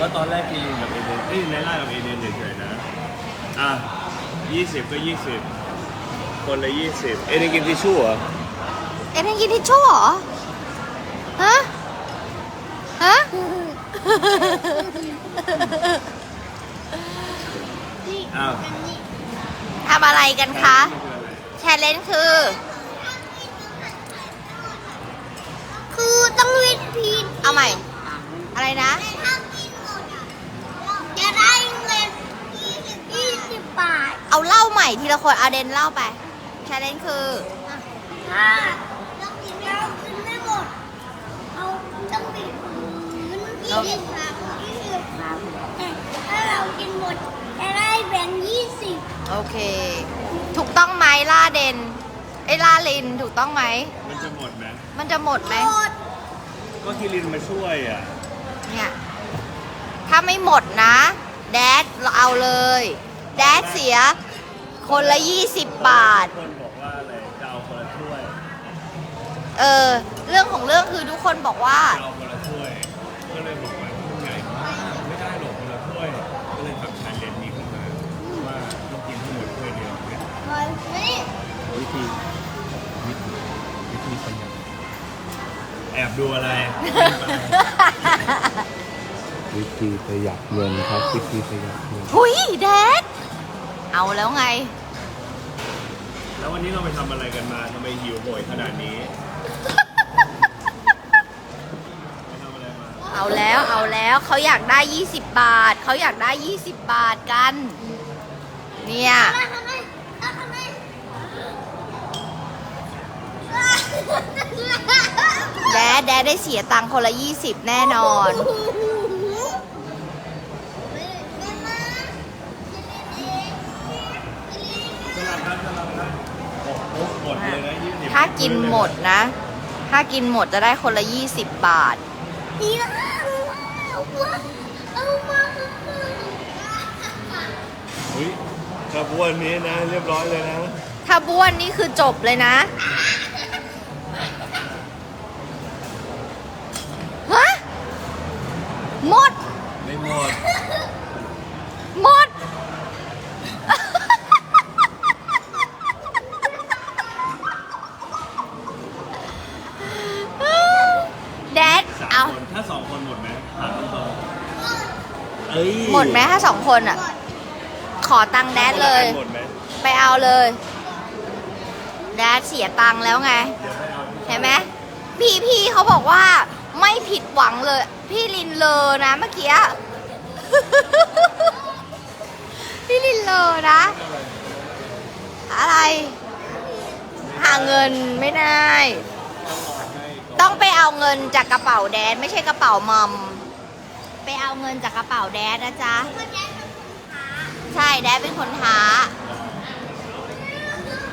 ก็ตอนแรกกินกับเอเดนเอ้ยในล่ากับเอเดนเฉยๆนะ อะยี่สิบก็ยี่สิบคนละยี่สิบเอเดนกินทิชชู่เหรอเอ็นกินทิชชู่เหรอ ฮะ ฮะอ้าวทำอะไรกันคะนี่คืออะไรแชร์เลนคือ คือต้องวิดพีดเอาใหม่ อะไรนะ ถ้ากินหมดอะจะได้เงินยี่สิบยี่สิบบาท เอาเล่าใหม่ ทีละคนเอาเดนเล่าไปแชร์เลนคือถ้าเรากินเรากินไม่หมดเราต้องปิดพื้นยี่สิบครับยี่สิบครับแต่ถ้าเรากินหมดจะได้แบงค์ยี่สิบโอเค ถูกต้องไหมล่าเดนไอ้ล่าลินถูกต้องไหม มันจะหมดไหมมันจะหมดไหมหมดก็คิรินมาช่วยอะเนี่ยถ้าไม่หมดนะ แดดเราเอาเลย แดดเสีย คนละ 20 บาท คนบอกว่าอะไรจะเอาคนละถ้วยเออ เรื่องของเรื่องคือทุกคนบอกว่า จะเอาคนละถ้วย ก็เลยบอกว่ามันใหญ่มากไม่ได้หรอกคนละถ้วย ก็เลยทำชาเลนจ์นี้ขึ้นมาว่าต้องกินให้หมดถ้วยเดียวเนี่ยเฮ้ยนี่วิธีวิธีวิธีประหยัดแอบดูอะไร วิธีประหยัดเงินครับวิธีประหยัดเงิน หุยแดดเอาแล้วไง แล้ววันนี้เราไปทำอะไรกันมาทำไมหิวโหยขนาดนี้ไปทำอะไรมาเอาแล้วเอาแล้วเขาอยากได้ 20 บาท เขาอยากได้ 20 บาทกัน เนี่ยทำไมทำไมแดดแดดได้เสียตังค์คนละ 20 แน่นอนสลับกันสลับกันโอ้โหห มดเลยนะยี่สิบถ้ากินหมดนะ ถ้ากินหมดจะได้คนละ 20 บาทนี่นะเอามาเอามาอุ้ยกระบวนนี้นะ เรียบร้อยเลยนะถ้าบ้วนนี่คือจบเลยนะ ฮะ หมด ไม่หมด หมด แดด สาม เอา คน ถ้าสองคนหมดไหมถามตรงๆ เอ้ยหมดไหมถ้าสองคนอะ ขอตังค์แดดเลย หมดไหมไปเอาเลย แดดเสียตังค์แล้วไงเดี๋ยวไปเอาเห็นไหมพี่พี่เขาบอกว่าไม่ผิดหวังเลย พี่ลินเลอนะเมื่อกี้ พี่ลินเลอนะ อะไร หาเงินไม่ได้ ต้องไปเอาเงินจากกระเป๋าแดนไม่ใช่กระเป๋ามัม ไปเอาเงินจากกระเป๋าแดนนะจ๊ะ ใช่แดนเป็นคนท้า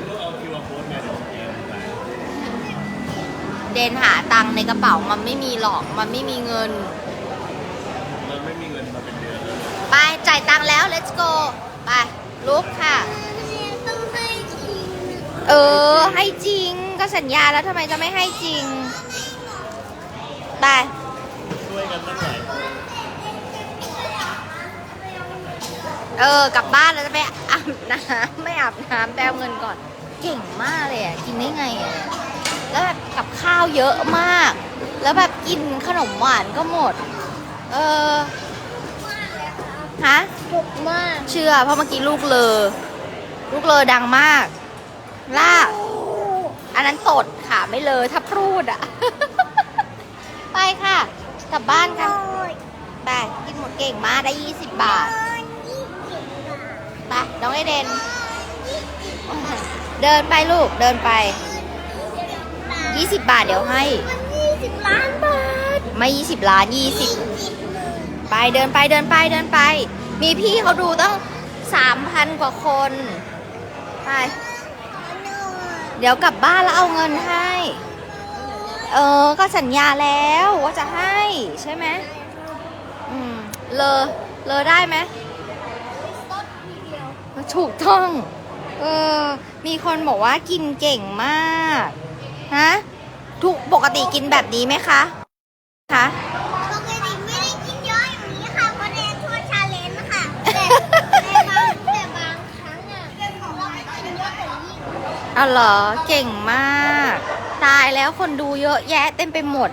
ลูกเอาคิวอาร์โค้ดเนี่ยเดี๋ยวเกมไปเดนหาตังค์ในกระเป๋ามันไม่มีหรอก มันไม่มีเงินมันไม่มีเงินมาเป็นเดือนแล้วไปจ่ายตังค์แล้ว let's go ไปลุกค่ะต้องให้จริงเออ ให้จริงก็สัญญาแล้วทำไมจะไม่ให้จริง ไป ช่วยกันตั้งหลาย เออกลับบ้านแล้วจะไปอาบน้ำไม่อาบน้ำแปลเงินก่อน เก่งมากเลยอะกินได้ไงอะแล้วแบบกับข้าวเยอะมาก แล้วแบบกินขนมหวานก็หมด เออฮะถูกมากเชื่อเพราะเมื่อกี้ลูกเลอลูกเลอดังมาก ล่า อันนั้นตดค่ะไม่เลยถ้าพรูดอะไปค่ะ กลับบ้านกันไปกินหมดเก่งมากได้ 20 บาท ไปน้องไอเดน เดินไปลูก เดินไป 20 บาทเดี๋ยวให้มันยี่สิบล้านบาท ไม่ 20 ล้าน 20 ไปเดินไปเดินไปเดินไป มีพี่เขาดูตั้ง 3,000 กว่าคน ไป เดี๋ยวกลับบ้านแล้วเอาเงินให้ เออ ก็สัญญาแล้วว่าจะให้ใช่ไหม อืม เลอ เลอได้ไหม ถูกต้องเออมีคนบอกว่ากินเก่งมากฮะทุกปกติกินแบบนี้ไหมคะคะปกติไม่ได้กินเยอะอย่างนี้ค่ะเพราะเรียทั่วชาเลนจ์ค่ะแต่บางแต่บางครั้งอะเราไม่กินเยอะกว่านี้อ๋อเหรอเก่งมาก ตายแล้วคนดูเยอะแยะเต็มไปหมด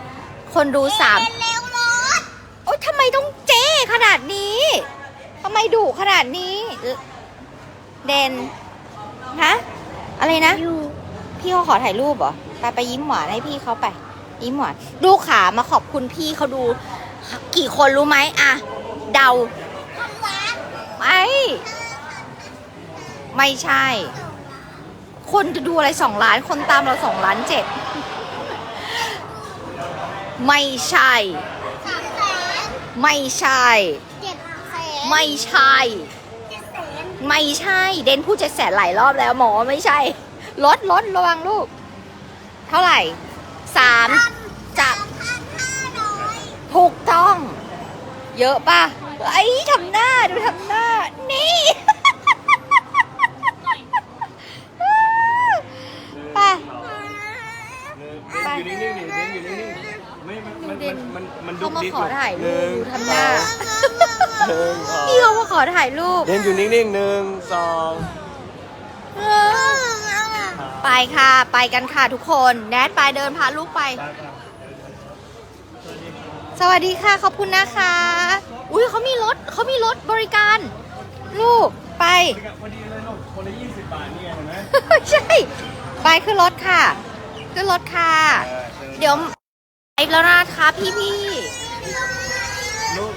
คนดูสามเร็วรถโอ๊ยทำไมต้องเจ๊ขนาดนี้ทำไมดุขนาดนี้ เอ่อเดนฮะอะไรนะอยู่พี่เขาขอถ่ายรูปเหรอ ไปไปยิ้มหวานให้พี่เขาไป ยิ้มหวานลูกขามาขอบคุณพี่เขาดู กี่คนรู้ไหมอะ เดาทำร้านไม่ไม่ใช่ คนจะดูอะไรสองล้าน คนตามเราสองล้านเจ็ด ไม่ใช่สามแสนไม่ใช่เจ็ดแสนไม่ใช่เจ็ดแสน ไม่ใช่ เดนพูดเจ็ดแสนหลายรอบแล้วหมอไม่ใช่ ลดลดระวังลูก เท่าไหร่สามจับพันห้าร้อยถูกต้อง เยอะป่ะไอ้ยทำหน้าดูทำหน้า นี่ไปเดินอยู่นิ่งๆดิเดินอยู่นิ่งๆไม่มันมันมันมันดุเขากมาดิกขอถ่ายรูปดูทำหน้า หนึ่งสองพี่เขามาขอถ่ายรูปเดินอยู่นิ่งๆหนึ่งสองไปค่ะ ไปกันค่ะทุกคน แนทไปเดินพาลูกไป สวัสดีค่ะขอบคุณนะคะ อุ้ยเขามีรถเขามีรถบริการ ลูกไปพอดีเลยลูกคนละยี่สิบบาทนี่ไงเห็นไหมใช่ ไปขึ้นรถค่ะ ขึ้นรถค่ะ เดี๋ยวไปแล้วนะคะพี่พี่ลูก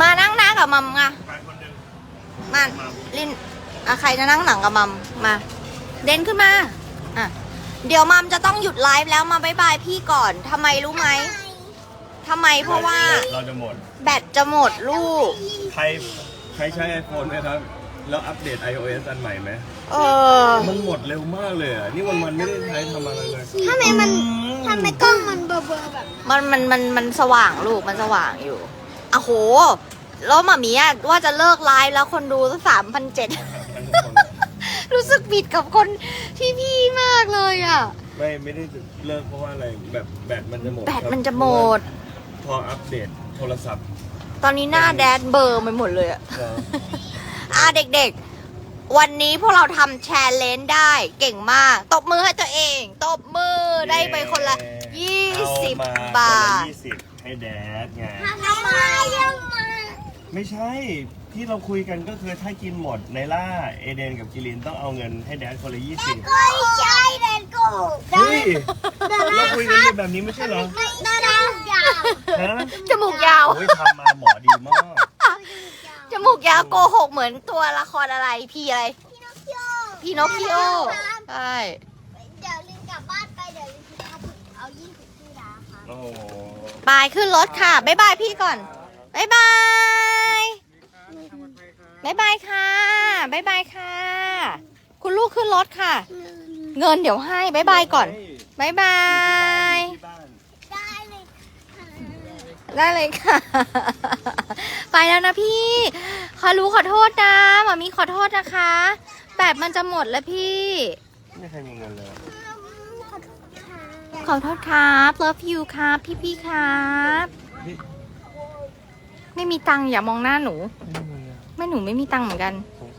มานั่งหน้ากับมัมไงไปคนหนึ่งมาลินอะใครจะนั่งหลังกับมัมมา เด่นขึ้นมาอะเดี๋ยวมัมจะต้องหยุดไลฟ์แล้วมาบายบายพี่ก่อนทำไมรู้ไหมทำไมเพราะว่าเราจะหมด แบตจะหมดลูก ใครใครใช้ iPhone ไหมครับ แล้วอัปเดต iOS อันใหม่ไหมเออ มันหมดเร็วมากเลยอะ นี่วันวันๆไม่ได้ใช้ทำอะไรเลยทำไมมันทำไมกล้องมันเบลอๆแบบ มันมันมันมันสว่างลูกมันสว่างอยู่ อะโห แล้วหมามีอะว่าจะเลิกไลฟ์แล้วคนดูตั้งสามพันเจ็ดรู้สึกผิดกับคนที่พี่มากเลยอะ ไม่ไม่ได้เลิกเพราะว่าอะไรแบบแบตมันจะหมดแบตครับมันจะหมด พออัปเดตโทรศัพท์ ตอนนี้หน้าแดดเบลอร์ไปหมดเลยอะก็อะเด็กๆ วันนี้พวกเราทำแชร์เลนได้เก่งมาก ตบมือให้ตัวเอง ตบมือได้ไปคนละ 20เอมบาคนทละยี่สิบให้แดดไงทำ ไมยังมาไม่ใช่ที่เราคุยกันก็คือถ้ากินหมดในล่าเอเดนกับกิลินต้องเอาเงินให้แดดคนละยี่สิบไม่ใช่เดนโก้เฮ้ยเราคุยกันอยู่แบบนี้ไม่ใช่เหรอไม่ได้อย่างฮะจมูกยาวโอ้ยทำมาหมอดีมากจมูกยาวโกหกเหมือนตัวละครอะไรพี่อะไรพี่นกโยพี่นกพี่โอใช่เดี๋ยวลินกลับบ้านไปเดี๋ยวลินจะเอาเอายี่สิบที่ร้านค่ะโอ้โห บายขึ้นรถค่ะบ๊ายบายพี่ก่อนบ๊ายบายบ๊ายบายค่ะบ๊ายบายค่ะ คุณลูกขึ้นรถค่ะ เงินเดี๋ยวให้บ๊ายบายก่อนบ๊ายบายได้เลยค่ะได้เลยค่ะ ไปแล้วนะพี่ขอรู้ขอโทษนะหมามีขอโทษนะคะ แบตมันจะหมดแล้วพี่ ไม่เคยมีเงินเลย ขอโทษครับ love you ครับ พี่พี่ๆครับนี่ไม่มีตังค์อย่ามองหน้าหนู ไม่มีเงินเลยแม่หนูไม่มีตังค์เหมือนกันสง